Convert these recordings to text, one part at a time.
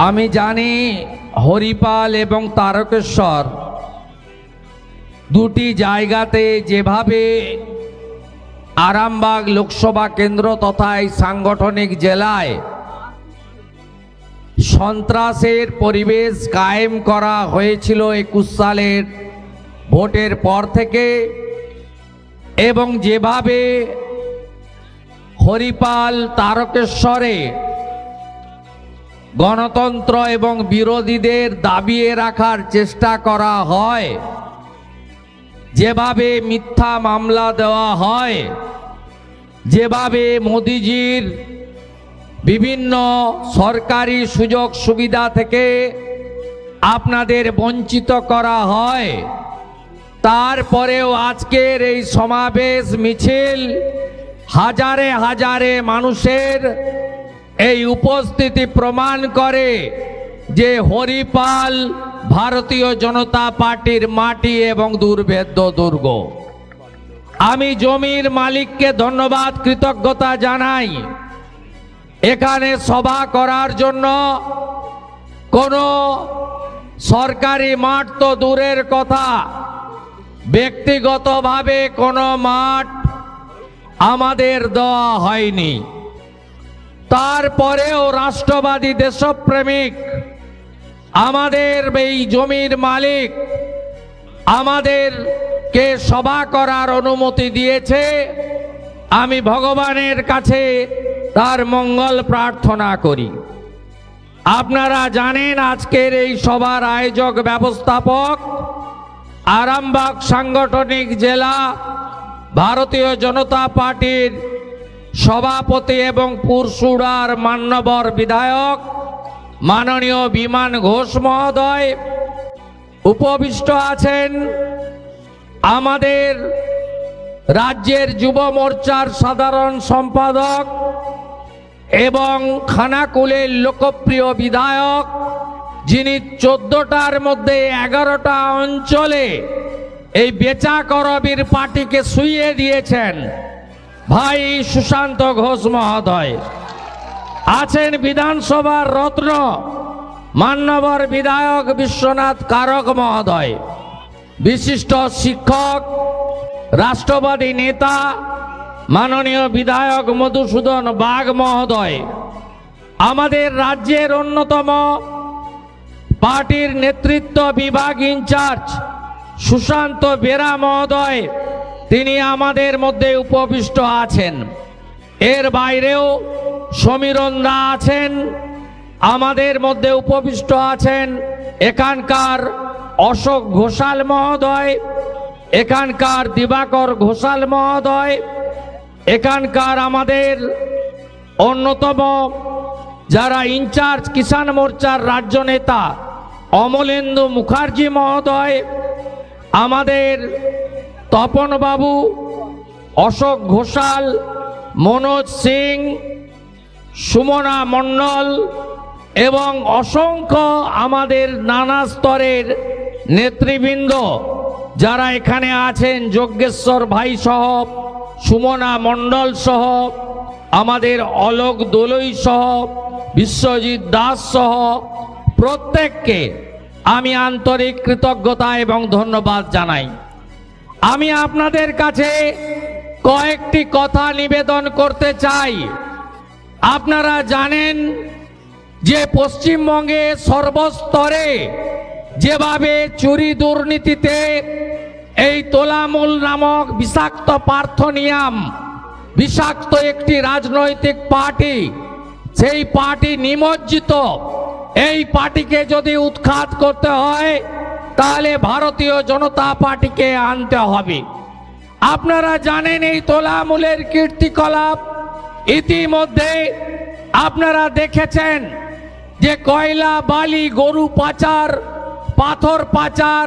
আমি জানি হরিপাল এবং তারকেশ্বর দুটি জায়গাতে যেভাবে আরামবাগ লোকসভা কেন্দ্র তথা এই সাংগঠনিক জেলায় সন্ত্রাসের পরিবেশ কায়েম করা হয়েছিল একুশ সালের ভোটের পর থেকে এবং যেভাবে হরিপাল তারকেশ্বরে গণতন্ত্র এবং বিরোধীদের দাবিয়ে রাখার চেষ্টা করা হয়। যেভাবে মিথ্যা মামলা দেওয়া হয়, যেভাবে মোদিজির বিভিন্ন সরকারি সুযোগ সুবিধা থেকে আপনাদের বঞ্চিত করা হয়, তারপরেও আজকের এই সমাবেশ মিছিল হাজারে হাজারে মানুষের এই উপস্থিতি প্রমাণ করে যে হরিপাল ভারতীয় জনতা পার্টির মাটি এবং দুর্ভেদ্য দুর্গ। আমি জমির মালিককে ধন্যবাদ, কৃতজ্ঞতা জানাই। এখানে সভা করার জন্য কোনো সরকারি মাঠ তো দূরের কথা। ব্যক্তিগতভাবে কোনো মাঠ আমাদের দেওয়া হয়নি। তারপরেও রাষ্ট্রবাদী দেশপ্রেমিক, আমাদের এই জমির মালিক আমাদেরকে সভা করার অনুমতি দিয়েছে। আমি ভগবানের কাছে তার মঙ্গল প্রার্থনা করি। আপনারা জানেন আজকের এই সভার আয়োজক ব্যবস্থাপক, আরামবাগ সাংগঠনিক জেলা ভারতীয় জনতা পার্টির সভাপতি এবং পুরসুড়ার মান্যবর বিধায়ক, মাননীয় বিমান ঘোষ মহোদয় উপবিষ্ট আছেন আমাদের রাজ্যের যুব মোর্চার সাধারণ সম্পাদক এবং খানাকুলের লোকপ্রিয় বিধায়ক, যিনি চোদ্দটার মধ্যে এগারোটা অঞ্চলে এই বেচা করবির পার্টিকে শুইয়ে দিয়েছেন। ভাই সুশান্ত ঘোষ মহোদয়। আছেন বিধানসভার রত্ন মান্যবর বিধায়ক বিশ্বনাথ কারক মহোদয়। বিশিষ্ট শিক্ষক, রাষ্ট্রবাদী নেতা, মাননীয় বিধায়ক মধুসূদন বাগ মহোদয়। আমাদের রাজ্যের অন্যতম পার্টির নেতৃত্ব বিভাগ ইনচার্জ সুশান্ত বেরা মহোদয়। তিনি আমাদের মধ্যে উপবিষ্ট আছেন। এর বাইরেও সমীরণ দা আছেন, আমাদের মধ্যে উপবিষ্ট আছেন এখানকার অশোক ঘোষাল মহোদয়, এখানকার দিবাকর ঘোষাল মহোদয়, এখানকার আমাদের অন্যতম যারা ইনচার্জ কিষাণ মোর্চার রাজ্য নেতা অমলেন্দু মুখার্জি মহোদয়, আমাদের তপনবাবু অশোক ঘোষাল, মনোজ সিং, সুমনা মণ্ডল এবং অসংখ্য আমাদের নানা স্তরের নেতৃবৃন্দ যারা এখানে আছেন যজ্ঞেশ্বর ভাই সহ, সুমনা মণ্ডল সহ, আমাদের অলোক দোলই সহ, বিশ্বজিৎ দাস সহ, প্রত্যেককে আমি আন্তরিক কৃতজ্ঞতা এবং ধন্যবাদ জানাই। আমি আপনাদের কাছে কয়েকটি কথা নিবেদন করতে চাই। আপনারা জানেন যে পশ্চিমবঙ্গে সর্বস্তরে যেভাবে চুরি দুর্নীতিতে এই তোলামূল নামক বিষাক্ত পার্থনিয়াম, বিষাক্ত একটি রাজনৈতিক পার্টি, সেই পার্টি নিমজ্জিত। এই পার্টিকে যদি উৎখাত করতে হয় তাহলে ভারতীয় জনতা পার্টিকে আনতে হবে। আপনারা জানেন এই তোলামূলের কীর্তিকলাপ। ইতিমধ্যে আপনারা দেখেছেন যে কয়লা, বালি, গরু পাচার, পাথর পাচার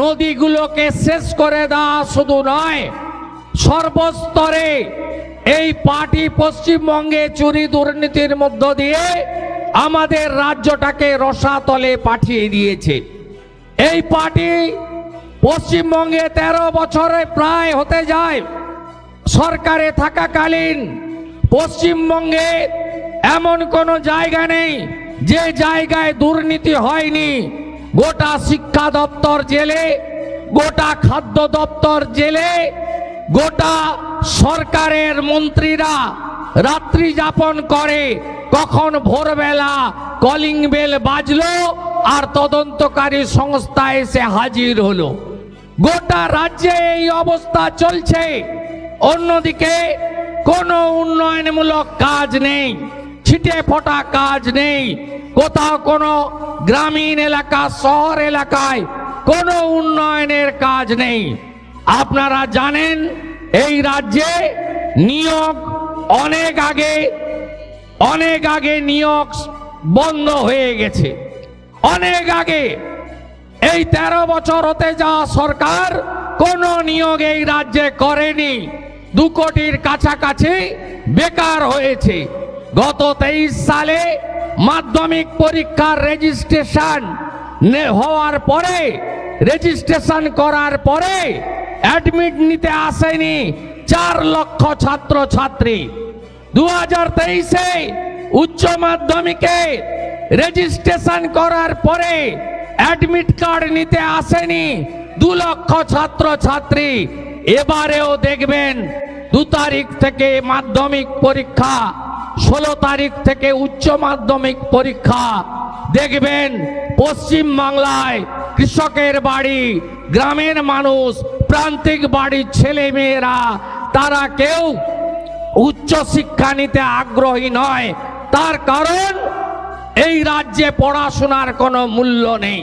নদীগুলোকে শেষ করে দেওয়া শুধু নয়, সর্বস্তরে এই পার্টি পশ্চিমবঙ্গে চুরি দুর্নীতির মধ্য দিয়ে আমাদের রাজ্যটাকে রসাতলে পাঠিয়ে দিয়েছে। এই পার্টি পশ্চিমবঙ্গে তেরো বছরে প্রায় হতে যায়। সরকারে থাকাকালীন পশ্চিমবঙ্গে এমন কোনো জায়গা নেই, যে জায়গায় দুর্নীতি হয়নি। গোটা শিক্ষা দপ্তর জেলে, গোটা খাদ্য দপ্তর জেলে, গোটা সরকারের মন্ত্রীরা রাত্রি যাপন করে। কখন ভোরবেলা কলিং বেল বাজলো আর তদন্তকারী সংস্থা এসে হাজির হলো। গোটা রাজ্যে এই অবস্থা চলছে। অন্যদিকে কোনো উন্নয়নমূলক কাজ নেই, ছিটে ফোটা কাজ নেই। কোথাও কোনো গ্রামীণ এলাকা, শহর এলাকায় কোনো উন্নয়নের কাজ নেই। আপনারা জানেন, এই রাজ্যে নিয়োগ অনেক আগে অনেক আগে নিয়োগ বন্ধ হয়ে গেছে। অনেক আগে এই তেরো বছর হতে যাওয়া সরকার কোন নিয়োগ এই রাজ্যে করেনি। দু কোটির কাছাকাছি বেকার হয়েছে। গত তেইশ সালে মাধ্যমিক পরীক্ষার রেজিস্ট্রেশন হওয়ার পরে, রেজিস্ট্রেশন করার পরে অ্যাডমিট নিতে আসেনি চার লক্ষ ছাত্র ছাত্রী দু হাজার তেইশে উচ্চ মাধ্যমিকে রেজিস্ট্রেশন করার পরে অ্যাডমিট কার্ড নিতে আসেনি। দু লক্ষ ছাত্র ছাত্রী এবারেও দেখবেন দু তারিখ থেকে মাধ্যমিক পরীক্ষা, ষোলো তারিখ থেকে উচ্চ মাধ্যমিক পরীক্ষা। দেখবেন পশ্চিম বাংলায় কৃষকের বাড়ি, গ্রামের মানুষ, প্রান্তিক বাড়ির ছেলে মেয়েরা তারা কেউ উচ্চ শিক্ষা নিতে আগ্রহী নয়। তার কারণ এই রাজ্যে পড়াশোনার কোনো মূল্য নেই।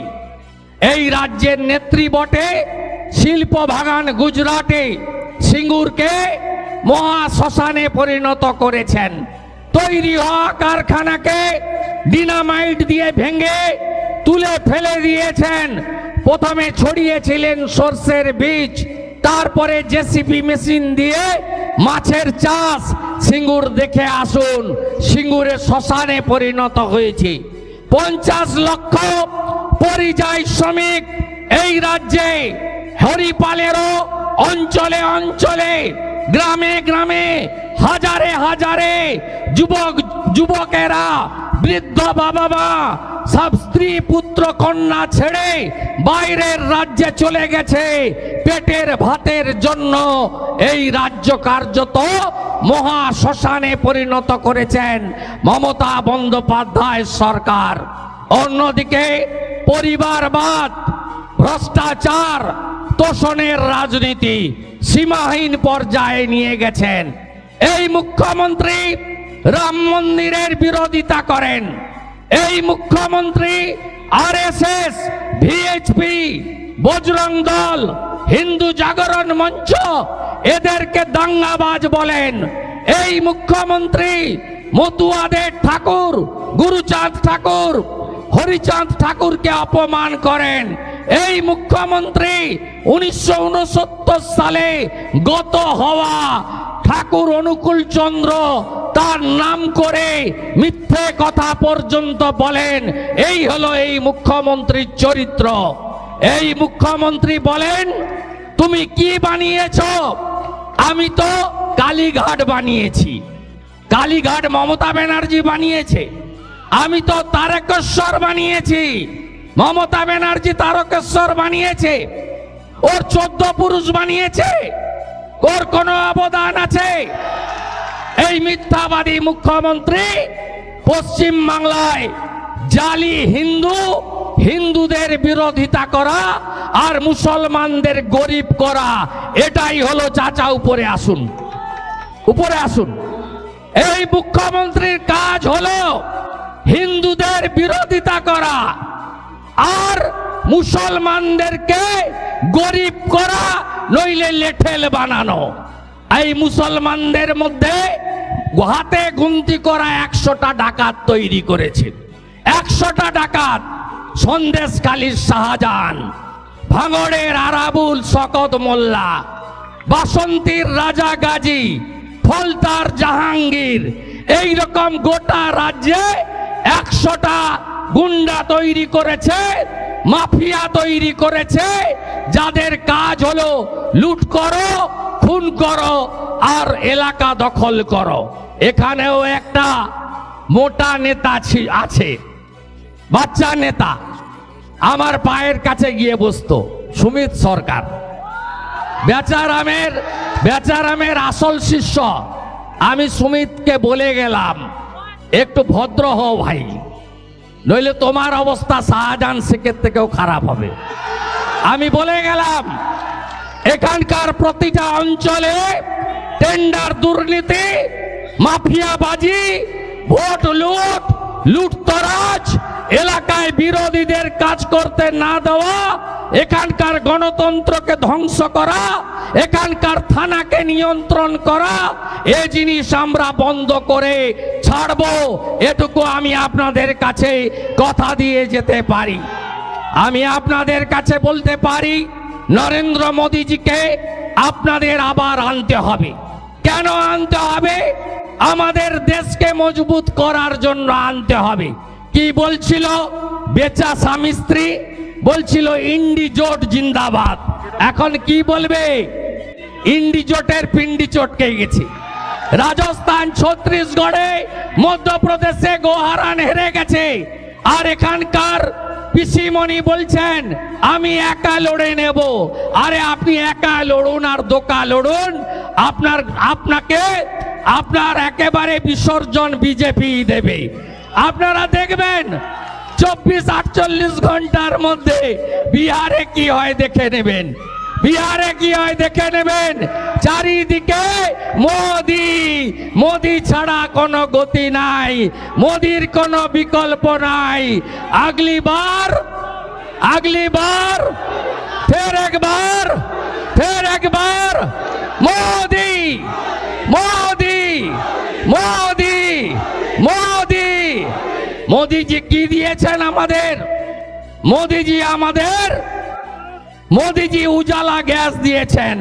এই রাজ্যের নেত্রী বটে শিল্প বাগান গুজরাটে। সিঙ্গুরকে মহা শ্মশানে পরিণত করেছেন। তৈরি হওয়া কারখানাকে ডিনামাইট দিয়ে ভেঙে তুলে ফেলে দিয়েছেন। প্রথমে ছড়িয়েছিলেন সর্ষের বীজ, তারপরে জেসিপি মেশিন দিয়ে মাছের চাষ সিঙ্গুর দেখে আসুন, সিঙ্গুরে শ্মশানে পরিণত হয়েছে। পঞ্চাশ লক্ষ পরিযায়ী শ্রমিক এই রাজ্যে, হরিপালেরও অঞ্চলে অঞ্চলে, গ্রামে গ্রামে, হাজারে হাজারে যুবক, যুবকেরা বৃদ্ধ বাবা মা সব স্ত্রী পুত্র কন্যা ছেড়ে বাইরের রাজ্যে চলে গেছে। পেটের ভাতের জন্য এই রাজ্য কার্যত মহা শ্মশানে পরিণত করেছেন মমতা বন্দ্যোপাধ্যায় সরকার। অন্যদিকে পরিবারবাদ, ভ্রষ্টাচার, তোষণের রাজনীতি সীমাহীন পর্যায়ে নিয়ে গেছেন। এই মুখ্যমন্ত্রী রাম মন্দিরের বিরোধিতা করেন। এই মুখ্যমন্ত্রী আরএসএস, ভিএইচপি, বজরং দল, হিন্দু জাগরণ মঞ্চ এদেরকে দাঙ্গাবাজ বলেন। এই মুখ্যমন্ত্রী মতুয়াদের ঠাকুর, গুরুচাঁদ ঠাকুর, হরিচাঁদ ঠাকুরকে অপমান করেন। এই মুখ্যমন্ত্রী উনিশশো উনসত্তর সালে গত হওয়া ঠাকুর অনুকূল চন্দ্র তার নাম করে মিথ্যে কথা পর্যন্ত বলেন। এই হলো এই মুখ্যমন্ত্রীর চরিত্র। এই মুখ্যমন্ত্রী বলেন, তুমি কি বানিয়েছ? আমি তো কালীঘাট বানিয়েছি। কালীঘাট মমতা ব্যানার্জি বানিয়েছে। আমি তো তারকেশ্বর বানিয়েছি। মমতা ব্যানার্জি তারকেশ্বর বানিয়েছে। ওর চোদ্দ পুরুষ বানিয়েছে। ওর কোনো অবদান আছে? এই মিথ্যাবাদী মুখ্যমন্ত্রী পশ্চিম বাংলায় জালি হিন্দু, হিন্দুদের বিরোধিতা করা আর মুসলমানদের গরিব করা, এটাই হলো চাচা, উপরে আসুন। উপরে আসুন। এই মুখ্যমন্ত্রীর কাজ হলো হিন্দুদের বিরোধিতা করা আর মুসলমানদেরকে গরিব করা, নইলে লেঠেল বানানো। এই মুসলমানদের মধ্যে হাতে গুনতি করা একশোটা ডাকাত তৈরি করেছে। একশোটা ডাকাত। সন্দেশকালীর শাহজাহান, ভাঙড়ের আরাবুল শকত মোল্লা, বাসন্তীর রাজা গাজী, ফলতার জাহাঙ্গীর এই রকম গোটা রাজ্যে একশোটা গুন্ডা তৈরি করেছে। মাফিয়া তৈরি করেছে। যাদের কাজ হলো লুট করো, খুন করো আর এলাকা দখল করো। এখানেও একটা মোটা নেতা আছে, বাচ্চা নেতা। আমার পায়ের কাছে গিয়ে বসতো, সুমিত সরকার। বেচারামের বেচারামের আসল শিষ্য। আমি সুমিতকে বলে গেলাম, একটু ভদ্র হও ভাই। নইলে তোমার অবস্থা শাহজাহান শেখের থেকেও খারাপ হবে। আমি বলে গেলাম, এখানকার প্রতিটা অঞ্চলে টেন্ডার দুর্নীতি, মাফিয়াবাজি, ভোট লুট লুটতরাজ এলাকায় বিরোধীদের কাজ করতে না দেওয়া, এখানকার গণতন্ত্রকে ধ্বংস করা, এখানকার থানাকে নিয়ন্ত্রণ করা, এ জিনিস আমরা বন্ধ করে ছাড়বো এটুকু আমি আপনাদের কাছে কথা দিয়ে যেতে পারি। আমি আপনাদের কাছে বলতে পারি, নরেন্দ্র মোদীজিকে আপনাদের আবার আনতে হবে। কেন আনতে হবে? আমাদের দেশকে মজবুত করার জন্য আনতে হবে। কি বলছিল? বেচা স্বামী স্ত্রী? বলছিল, ইন্ডি জোট জিন্দাবাদ। এখন কি বলবে? ইন্ডি জোটের পিন্ডি চটকে গেছে। রাজস্থান ছত্তিশগড়ে মধ্যপ্রদেশে গোহারান হেরে গেছে। আর এখানকার পিসিমণি বলছেন, আমি একা লড়ে নেব। আরে আপনি একা লড়ুন আর দোকা লড়ুন। আপনার, আপনাকে, আপনার একেবারে বিসর্জন বিজেপি দেবে। আপনারা দেখবেন, চব্বিশ আটচল্লিশ ঘণ্টার মধ্যে বিহারে কি হয় দেখে নেবেন। বিহারে কি হয় দেখে নেবেন, চারিদিকে মোদি। মোদি ছাড়া কোনো গতি নাই, মোদির কোনো বিকল্প নাই। আগলি বার আগলি বার, ফের একবার ফের একবার, মোদি মোদি মোদি মোদি। মোদিজি কি দিয়েছেন আমাদের? মোদিজি আমাদের মোদিজি উজালা গ্যাস দিয়েছেন।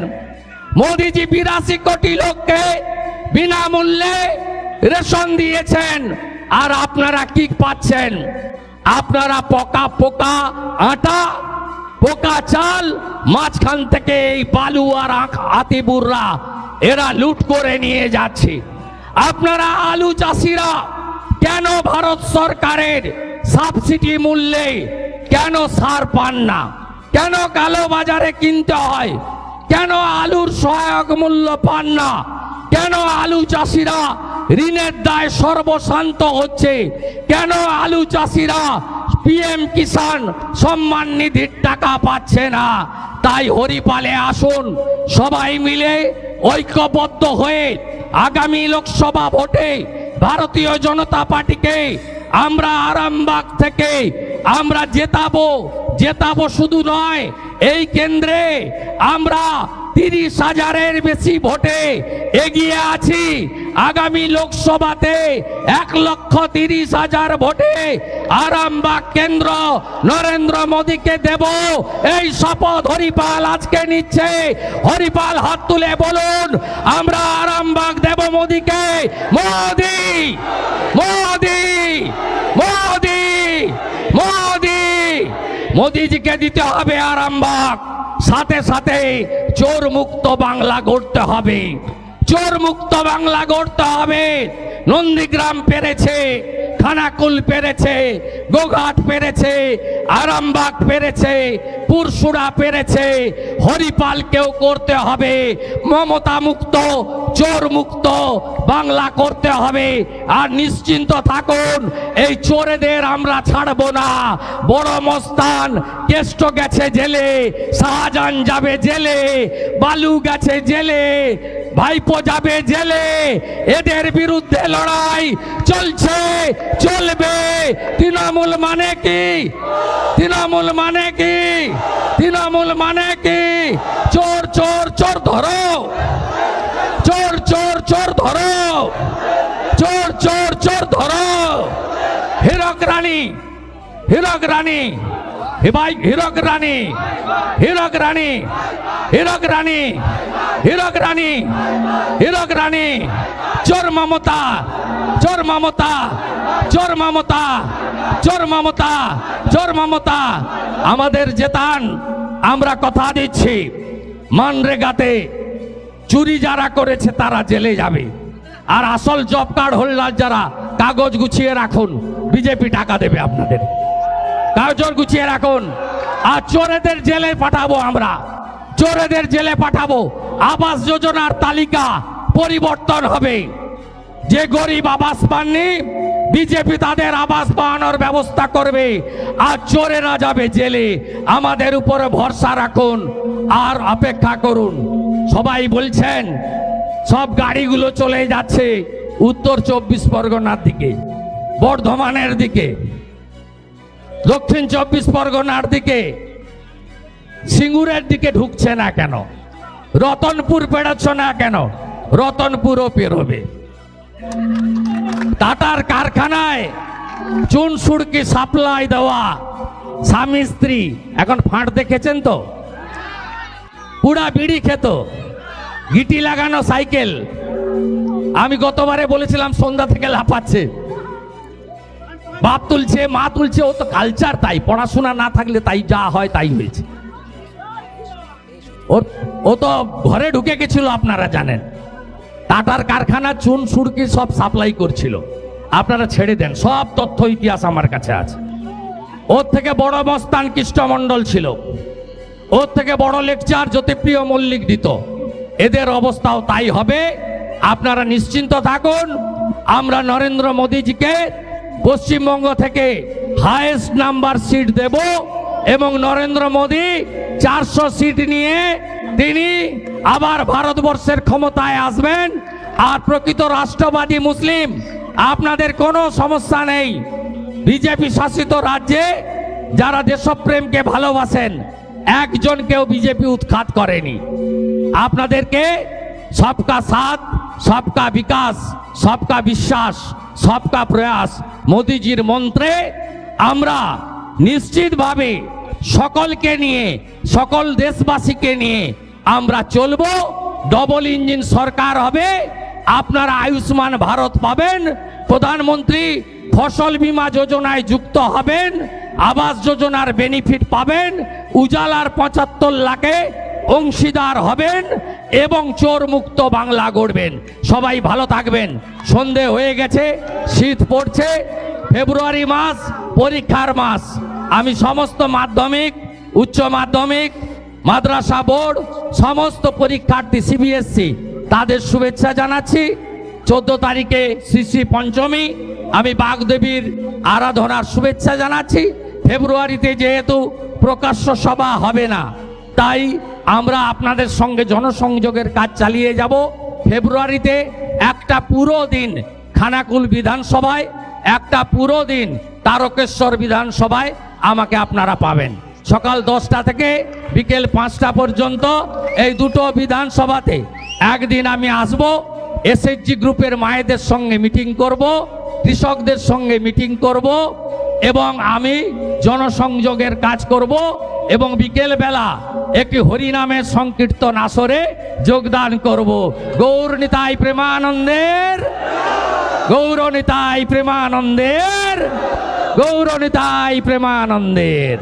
মোদিজি বিরাশি কোটি লোককে বিনামূল্যে রেশন দিয়েছেন। আর আপনারা কি পাচ্ছেন? আপনারা পোকা পোকা আটা, পোকা চাল, মাঝখান থেকে এই বালু আর আতিবুররা এরা লুট করে নিয়ে যাচ্ছে। আপনারা আলু চাষিরা, কেন ভারত সরকারের সাবসিডি মূল্যে কেন সার পান না? কেন কালো বাজারে কিনতে হয়? কেন আলুর সহায়ক মূল্য পান না? কেন আলু চাষিরা ঋণের দায় সর্বশান্ত হচ্ছে? কেন আলু চাষিরা পিএম কিষান সম্মান নিধির টাকা পাচ্ছে না? তাই হরিপালে আসুন, সবাই মিলে ঐক্যবদ্ধ হয়ে আগামী লোকসভা ভোটে ভারতীয় জনতা পার্টিকে আমরা আরামবাগ থেকে আমরা জেতাবো। জেতাবো শুধু নয়, এই কেন্দ্রে আমরা তিরিশ হাজারের বেশি ভোটে এগিয়ে আছি। আগামী লোকসভাতে এক লক্ষ তিরিশ হাজার ভোটে আরামবাগ কেন্দ্র নরেন্দ্র মোদীকে দেব। এই শপথ হরিপাল আজকে নিচ্ছে। হরিপাল হাত তুলে বলুন, আমরা আরামবাগ দেব মোদীকে। মোদি! মোদি মোদি মোদিজিকে দিতে হবে আরামবাগ। সাথে সাথে চোর মুক্ত বাংলা গড়তে হবে। চোর মুক্ত বাংলা গড়তে হবে। নন্দীগ্রাম পেরেছে। খানাকুল পেরেছে, গোঘাট পেরেছে, আরামবাগ পেরেছে পুরসুরা পেরেছে। হরিপালকেও করতে হবে মমতা মুক্ত চোর মুক্ত বাংলা করতে হবে। আর নিশ্চিন্ত থাকুন, এই চোরেদের আমরা ছাড়বো না। বড় মস্তান, কেষ্ট গেছে জেলে, শাহজাহান যাবে জেলে, বালু গেছে জেলে ভাইপো যাবে জেলে, এদের বিরুদ্ধে লড়াই চলছে, চলবে। তৃণমূল মানে কি? তৃণমূল মানে কি? তৃণমূল মানে কি? চোর চোর চোর ধরো। চোর চোর চোর ধরো। চোর চোর চোর ধরো। হীরক রানী হীরক রানী। হে ভাই, হীরক রানী হীরক রানী হীরক রানী হীরক রানী হীরক রানী চোর মমতা চোর মমতা চোর মমতা চোর মমতা চোর মমতা। আমাদের জেতান, আমরা কথা দিচ্ছি। মানরেগাতে চুরি যারা করেছে তারা জেলে যাবে। আর আসল জব কার্ড হোল্ডার যারা, কাগজ গুছিয়ে রাখুন, বিজেপি টাকা দেবে আপনাদের। কাগজর গুছিয়ে রাখুন। আর চোরেদের জেলে পাঠাবো আমরা। চোরেদের জেলে পাঠাবো। আবাস যোজনার তালিকা পরিবর্তন হবে। যে গরিব আবাস পাননি, বিজেপি তাদের আবাস পাওয়ানোর ব্যবস্থা করবে। আর চোরেরা যাবে জেলে। আমাদের উপরে ভরসা রাখুন আর অপেক্ষা করুন। সবাই বলছেন, সব গাড়িগুলো চলে যাচ্ছে উত্তর চব্বিশ পরগনার দিকে, বর্ধমানের দিকে। দক্ষিণ চব্বিশ পরগনার দিকে সিঙ্গুরের দিকে ঢুকছে না কেন? রতনপুর পেরোচ্ছ না কেন? রতনপুরও পেরোবে। টাটার কারখানায় চুন সুড়কি সাপ্লাই দেওয়া স্বামী স্ত্রী। এখন ফাঁট দেখেছেন তো? পুরা বিড়ি খেত। গিটি লাগানো সাইকেল। আমি গতবারে বলেছিলাম সন্ধ্যা থেকে লাফাচ্ছে। বাপ তুলছে, মা তুলছে, ও তো কালচার তাই, পড়াশোনা না থাকলে তাই যা হয় তাই হয়েছে। ও তো ঘরে ঢুকে গেছিল, আপনারা জানেন। টাটার কারখানা, চুন, সুরকি সব সাপ্লাই করছিল। আপনারা ছেড়ে দেন, সব তথ্য ইতিহাস আমার কাছে আছে। ওর থেকে বড় মস্তান কৃষ্ণমণ্ডল ছিল। ওর থেকে বড় লেকচার জ্যোতিপ্রিয় মল্লিক দিত। এদের অবস্থাও তাই হবে। আপনারা নিশ্চিন্ত থাকুন, আমরা নরেন্দ্র মোদীজিকে পশ্চিমবঙ্গ থেকে হায়েস্ট নাম্বার সিট দেব এবং নরেন্দ্র মোদী চারশো সিট নিয়ে তিনি আবার ভারতবর্ষের ক্ষমতায় আসবেন। আর প্রকৃত রাষ্ট্রবাদী মুসলিম, আপনাদের কোনো সমস্যা নেই। বিজেপি শাসিত রাজ্যে যারা দেশপ্রেমকে ভালোবাসেন একজনকেও বিজেপি উৎখাত করেনি। আপনাদেরকে সবকা সাথ, সবকা বিকাশ, সবকা বিশ্বাস সবকা প্রয়াস মোদিজির মন্ত্রে। আমরা নিশ্চিতভাবে সকলকে নিয়ে, সকল দেশবাসীকে নিয়ে আমরা চলবো। ডবল ইঞ্জিন সরকার হবে। আপনারা আয়ুষ্মান ভারত পাবেন। প্রধানমন্ত্রী ফসল বীমা যোজনায় যুক্ত হবেন। আবাস যোজনার বেনিফিট পাবেন। উজালার পঁচাত্তর লাখে অংশীদার হবেন এবং চোর মুক্ত বাংলা গড়বেন। সবাই ভালো থাকবেন। সন্ধে হয়ে গেছে, শীত পড়ছে, ফেব্রুয়ারি মাস, পরীক্ষার মাস। আমি সমস্ত মাধ্যমিক, উচ্চ মাধ্যমিক, মাদ্রাসা বোর্ড, সমস্ত পরীক্ষার্থী সিবিএসসি তাদের শুভেচ্ছা জানাচ্ছি। চোদ্দ তারিখে শ্রী পঞ্চমী, আমি বাগদেবীর আরাধনার শুভেচ্ছা জানাচ্ছি। ফেব্রুয়ারিতে যেহেতু প্রকাশ্য সভা হবে না তাই আমরা আপনাদের সঙ্গে জনসংযোগের কাজ চালিয়ে যাব। ফেব্রুয়ারিতে একটা পুরো দিন খানাকুল বিধানসভায়, একটা পুরো দিন তারকেশ্বর বিধানসভায় আমাকে আপনারা পাবেন। সকাল দশটা থেকে বিকেল পাঁচটা পর্যন্ত এই দুটো বিধানসভাতে একদিন আমি আসব এসএইচজি গ্রুপের মায়েদের সঙ্গে মিটিং করব, কৃষকদের সঙ্গে মিটিং করব এবং আমি জনসংযোগের কাজ করব এবং বিকেল বেলা একটি হরিনামের সংকীর্তন আসরে যোগদান করব। গৌর নিতাই প্রেমানন্দের, গৌর নিতাই প্রেমানন্দের, গৌর নিতাই প্রেমানন্দের।